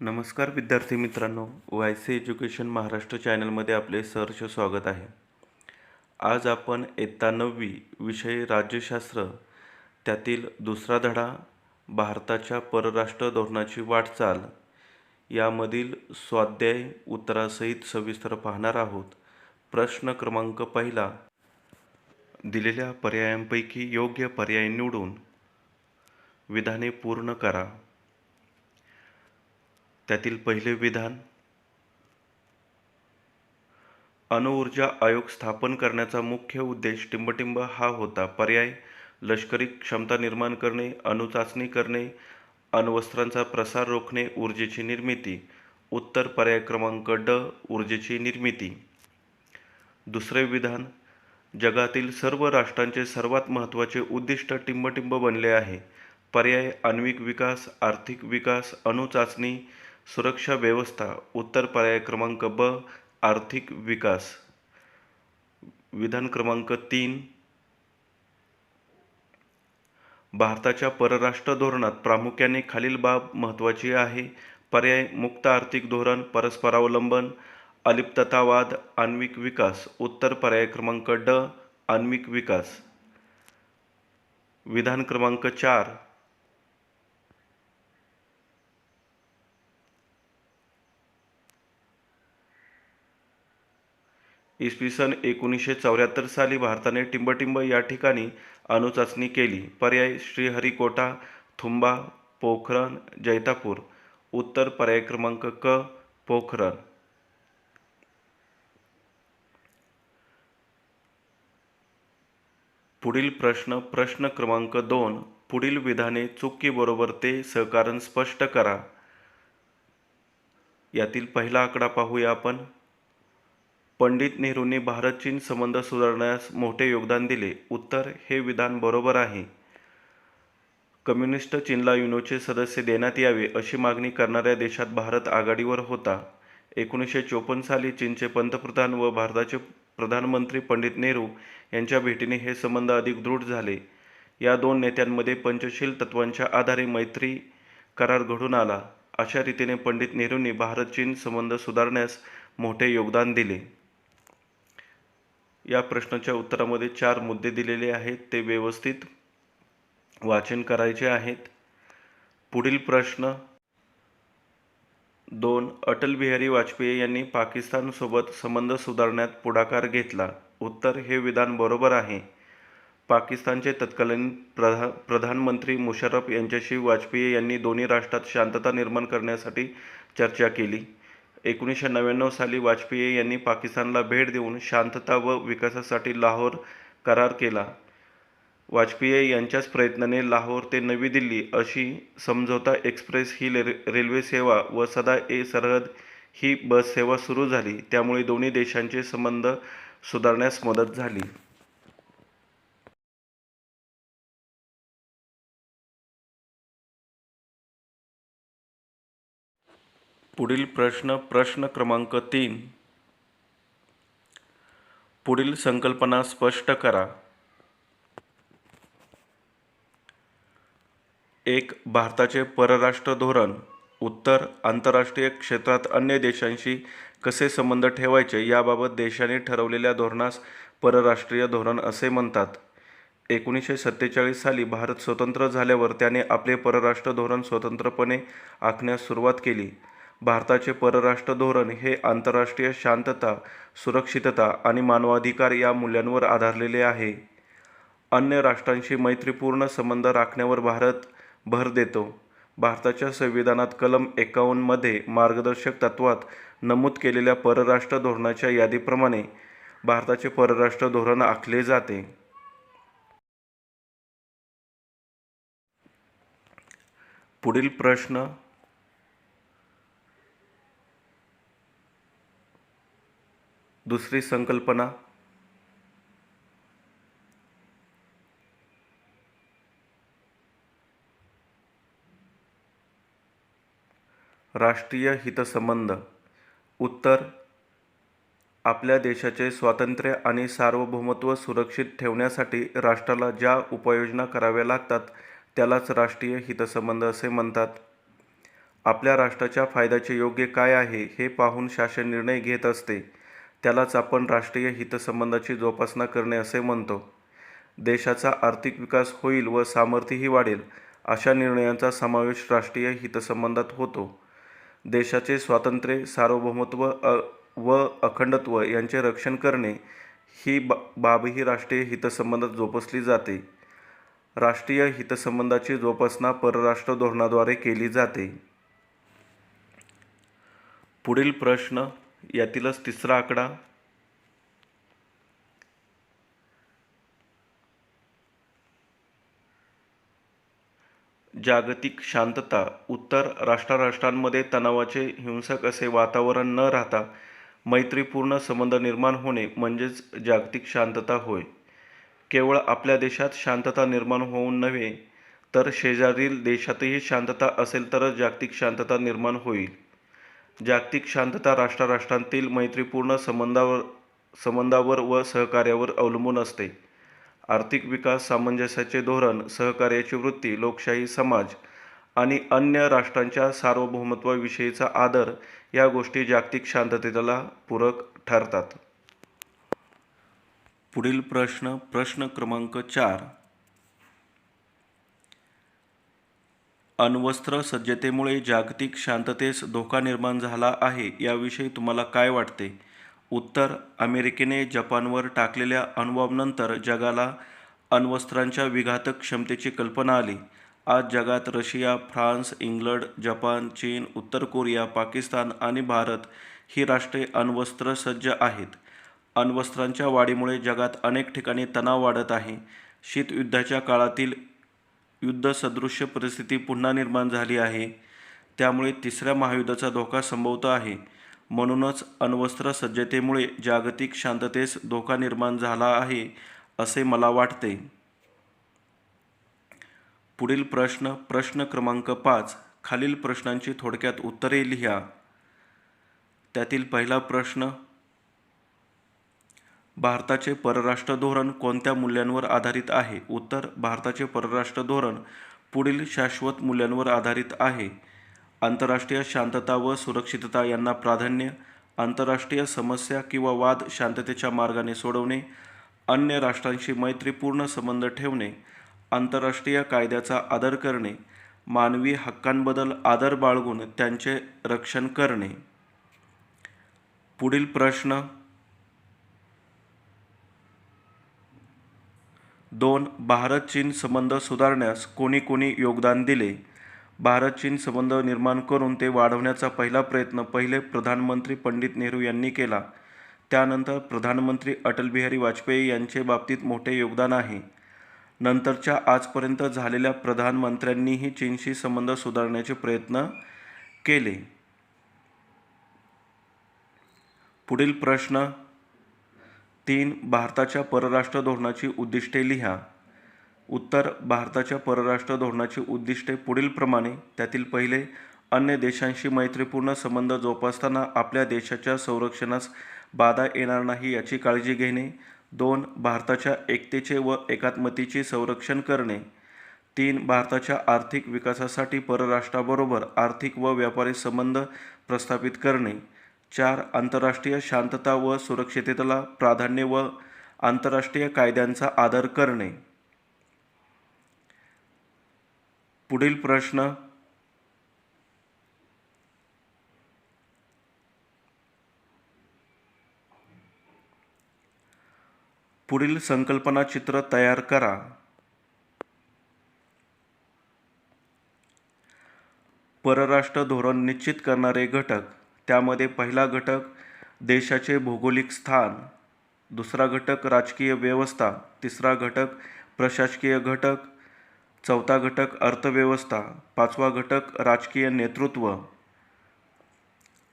नमस्कार विद्यार्थी मित्रांनो वाय सी एज्युकेशन महाराष्ट्र चॅनलमध्ये आपले सहर्ष स्वागत आहे. आज आपण इयत्ता नववी विषय राज्यशास्त्र त्यातील दुसरा धडा भारताच्या परराष्ट्र धोरणाची वाटचाल यामधील स्वाध्याय उत्तरासहित सविस्तर पाहणार आहोत. प्रश्न क्रमांक पहिला दिलेल्या पर्यायांपैकी योग्य पर्याय निवडून विधाने पूर्ण करा. त्यातील पहिले विधान. अणुऊर्जा आयोग स्थापन करण्याचा मुख्य उद्देश टिंबटिंब हा होता. पर्याय लष्करी क्षमता निर्माण करणे अणुचाचणी करणे अण्वस्त्रांचा प्रसार रोखणे ऊर्जेची निर्मिती. उत्तर पर्याय क्रमांक ड ऊर्जेची निर्मिती. दुसरे विधान जगातील सर्व राष्ट्रांचे सर्वात महत्त्वाचे उद्दिष्ट टिंबटिंब बनले आहे. पर्याय आण्विक विकास आर्थिक विकास अणुचाचणी सुरक्षा व्यवस्था उत्तर पर्याय क्रमांक ब आर्थिक विकास. विधान क्रमांक तीन भारताच्या परराष्ट्र धोरणात प्रामुख्याने खालील बाब महत्त्वाची आहे. पर्याय मुक्त आर्थिक धोरण परस्परावलंबन अलिप्ततावाद आण्विक विकास. उत्तर पर्याय क्रमांक ड आण्विक विकास. विधान क्रमांक चार इसवी सन एकोणीसशे चौऱ्याहत्तर साली भारताने टिंबटिंब या ठिकाणी अणुचाचणी केली. पर्याय श्रीहरिकोटा थुंबा पोखरण जैतापूर. उत्तर पर्याय क्रमांक क पोखरण. पुढील प्रश्न प्रश्न क्रमांक दोन. पुढील विधाने चुकीबरोबर ते सहकारण स्पष्ट करा. यातील पहिला आकडा पाहूया आपण. पंडित नेहरूंनी भारत चीन संबंध सुधारण्यास मोठे योगदान दिले. उत्तर हे विधान बरोबर आहे. कम्युनिस्ट चीनला युनोचे सदस्य देण्यात यावे अशी मागणी करणाऱ्या देशात भारत आघाडीवर होता. एकोणीसशे चोपन्न साली चीनचे पंतप्रधान व भारताचे प्रधानमंत्री पंडित नेहरू यांच्या भेटीने हे संबंध अधिक दृढ झाले. या दोन नेत्यांमध्ये पंचशील तत्वांच्या आधारे मैत्री करार घडून आला. अशा रीतीने पंडित नेहरूंनी भारत चीन संबंध सुधारण्यास मोठे योगदान दिले. या प्रश्नाच्या उत्तरामध्ये चार मुद्दे दिलेले आहेत. ते व्यवस्थित वाचन करायचे आहेत. पुढील प्रश्न. दोन अटल बिहारी वाजपेयी यांनी पाकिस्तानसोबत संबंध सुधारण्यात पुढाकार घेतला. उत्तर हे विधान बरोबर आहे. पाकिस्तानचे तत्कालीन प्रधा प्रधानमंत्री मुशर्रफ यांच्याशी वाजपेयी यांनी दोन्ही राष्ट्रात शांतता निर्माण करण्यासाठी चर्चा केली. एकोणीसशे नव्याण्णव साली वाजपेयी यांनी पाकिस्तानला भेट देऊन शांतता व विकासासाठी लाहोर करार केला. वाजपेयी यांच्याच प्रयत्नाने लाहोर ते नवी दिल्ली अशी समझोता एक्सप्रेस ही रे रेल्वे सेवा व सदा ए सरहद ही बस सेवा सुरू झाली. त्यामुळे दोन्ही देशांचे संबंध सुधारण्यास मदत झाली. पुढील प्रश्न प्रश्न क्रमांक तीन. पुढील संकल्पना स्पष्ट करा. एक भारताचे परराष्ट्र धोरण. उत्तर आंतरराष्ट्रीय क्षेत्रात अन्य देशांशी कसे संबंध ठेवायचे याबाबत देशाने ठरवलेल्या धोरणास परराष्ट्रीय धोरण असे म्हणतात. एकोणीसशे सत्तेचाळीस साली भारत स्वतंत्र झाल्यावर त्याने आपले परराष्ट्र धोरण स्वतंत्रपणे आखण्यास सुरुवात केली. भारताचे परराष्ट्र धोरण हे आंतरराष्ट्रीय शांतता सुरक्षितता आणि मानवाधिकार या मूल्यांवर आधारलेले आहे. अन्य राष्ट्रांशी मैत्रीपूर्ण संबंध राखण्यावर भारत भर देतो. भारताच्या संविधानात कलम एकावन्नमध्ये मार्गदर्शक तत्वात नमूद केलेल्या परराष्ट्र धोरणाच्या यादीप्रमाणे भारताचे परराष्ट्र धोरण आखले जाते. पुढील प्रश्न दुसरी संकल्पना? राष्ट्रीय हितसंबंध. उत्तर आपल्या देशाचे स्वातंत्र्य आणि सार्वभौमत्व सुरक्षित ठेवण्यासाठी राष्ट्राला ज्या उपाययोजना कराव्या लागतात त्यालाच राष्ट्रीय हितसंबंध असे म्हणतात. आपल्या राष्ट्राच्या फायद्याचे योग्य काय आहे हे पाहून शासन निर्णय घेत असते. त्यालाच आपण राष्ट्रीय हितसंबंधाची जोपासना करणे असे म्हणतो. देशाचा आर्थिक विकास होईल व सामर्थ्यही वाढेल अशा निर्णयांचा समावेश राष्ट्रीय हितसंबंधात होतो. देशाचे स्वातंत्र्य सार्वभौमत्व अ व अखंडत्व यांचे रक्षण करणे ही बा बाबही राष्ट्रीय हितसंबंधात जोपासली जाते. राष्ट्रीय हितसंबंधाची जोपासना परराष्ट्र धोरणाद्वारे केली जाते. पुढील प्रश्न यातीलच तिसरा आकडा. जागतिक शांतता उत्तर राष्ट्राराष्ट्रांमध्ये तणावाचे हिंसक असे वातावरण न राहता मैत्रीपूर्ण संबंध निर्माण होणे म्हणजेच जागतिक शांतता होय. केवळ आपल्या देशात शांतता निर्माण होऊन नव्हे तर शेजारील देशातही शांतता असेल तरच जागतिक शांतता निर्माण होईल. जागतिक शांतता राष्ट्राराष्ट्रांतील मैत्रीपूर्ण संबंधावर संबंधावर व सहकार्यावर अवलंबून असते. आर्थिक विकास सामंजस्याचे धोरण सहकार्याची वृत्ती लोकशाही समाज आणि अन्य राष्ट्रांच्या सार्वभौमत्वाविषयीचा आदर या गोष्टी जागतिक शांततेला पूरक ठरतात. पुढील प्रश्न प्रश्न क्रमांक चार. अण्वस्त्र सज्जतेमुळे जागतिक शांततेस धोका निर्माण झाला आहे याविषयी तुम्हाला काय वाटते? उत्तर अमेरिकेने जपानवर टाकलेल्या अणुबॉम्बनंतर जगाला अण्वस्त्रांच्या विघातक क्षमतेची कल्पना आली. आज जगात रशिया फ्रान्स इंग्लंड जपान चीन उत्तर कोरिया पाकिस्तान आणि भारत ही राष्ट्रे अण्वस्त्र सज्ज आहेत. अण्वस्त्रांच्या वाढीमुळे जगात अनेक ठिकाणी तणाव वाढत आहे. शीतयुद्धाच्या काळातील युद्धसदृश्य परिस्थिती पुन्हा निर्माण झाली आहे. त्यामुळे तिसऱ्या महायुद्धाचा धोका संभवतो आहे. म्हणूनच अण्वस्त्र सज्जतेमुळे जागतिक शांततेस धोका निर्माण झाला आहे असे मला वाटते. पुढील प्रश्न प्रश्न क्रमांक पाच खालील प्रश्नांची थोडक्यात उत्तरे लिहा. त्यातील पहिला प्रश्न भारताचे परराष्ट्र धोरण कोणत्या मूल्यांवर आधारित आहे? उत्तर भारताचे परराष्ट्र धोरण पुढील शाश्वत मूल्यांवर आधारित आहे. आंतरराष्ट्रीय शांतता व सुरक्षितता यांना प्राधान्य आंतरराष्ट्रीय समस्या किंवा वाद शांततेच्या मार्गाने सोडवणे अन्य राष्ट्रांशी मैत्रीपूर्ण संबंध ठेवणे आंतरराष्ट्रीय कायद्याचा आदर करणे मानवी हक्कांबद्दल आदर बाळगून त्यांचे रक्षण करणे. पुढील प्रश्न दोन भारत चीन संबंध सुधारण्यास कोणी कोणी योगदान दिले? भारत चीन संबंध निर्माण करून ते वाढवण्याचा पहिला प्रयत्न पहिले प्रधानमंत्री पंडित नेहरू यांनी केला. त्यानंतर प्रधानमंत्री अटल बिहारी वाजपेयी यांचे बाबतीत मोठे योगदान आहे. नंतरच्या आजपर्यंत झालेल्या प्रधानमंत्र्यांनीही चीनशी संबंध सुधारण्याचे प्रयत्न केले. पुढील प्रश्न तीन भारताच्या परराष्ट्र धोरणाची उद्दिष्टे लिहा. उत्तर भारताच्या परराष्ट्र धोरणाची उद्दिष्टे पुढीलप्रमाणे त्यातील पहिले अन्य देशांशी मैत्रीपूर्ण संबंध जोपासताना आपल्या देशाच्या संरक्षणास बाधा येणार नाही याची काळजी घेणे. दोन भारताच्या एकतेचे व एकात्मतेचे संरक्षण करणे. तीन भारताच्या आर्थिक विकासासाठी परराष्ट्राबरोबर आर्थिक व व्यापारी संबंध प्रस्थापित करणे. चार आंतरराष्ट्रीय शांतता व सुरक्षिततेला प्राधान्य व आंतरराष्ट्रीय कायद्यांचा आदर करणे. पुढील प्रश्न. पुढील संकल्पना चित्र तयार करा. परराष्ट्र धोरण निश्चित करणारे घटक. त्यामध्ये पहिला घटक देशाचे भौगोलिक स्थान दुसरा घटक राजकीय व्यवस्था तिसरा घटक प्रशासकीय घटक चौथा घटक अर्थव्यवस्था पाचवा घटक राजकीय नेतृत्व.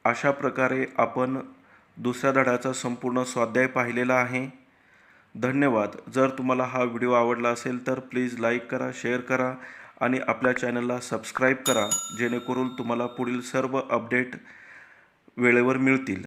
अशा प्रकारे आपण दुसऱ्या धड्याचा संपूर्ण स्वाध्याय पाहिलेला आहे. धन्यवाद. जर तुम्हाला हा व्हिडिओ आवडला असेल तर प्लीज लाईक करा शेअर करा आणि आपल्या चॅनलला सबस्क्राईब करा जेणेकरून तुम्हाला पुढील सर्व अपडेट वेळेवर मिळतील.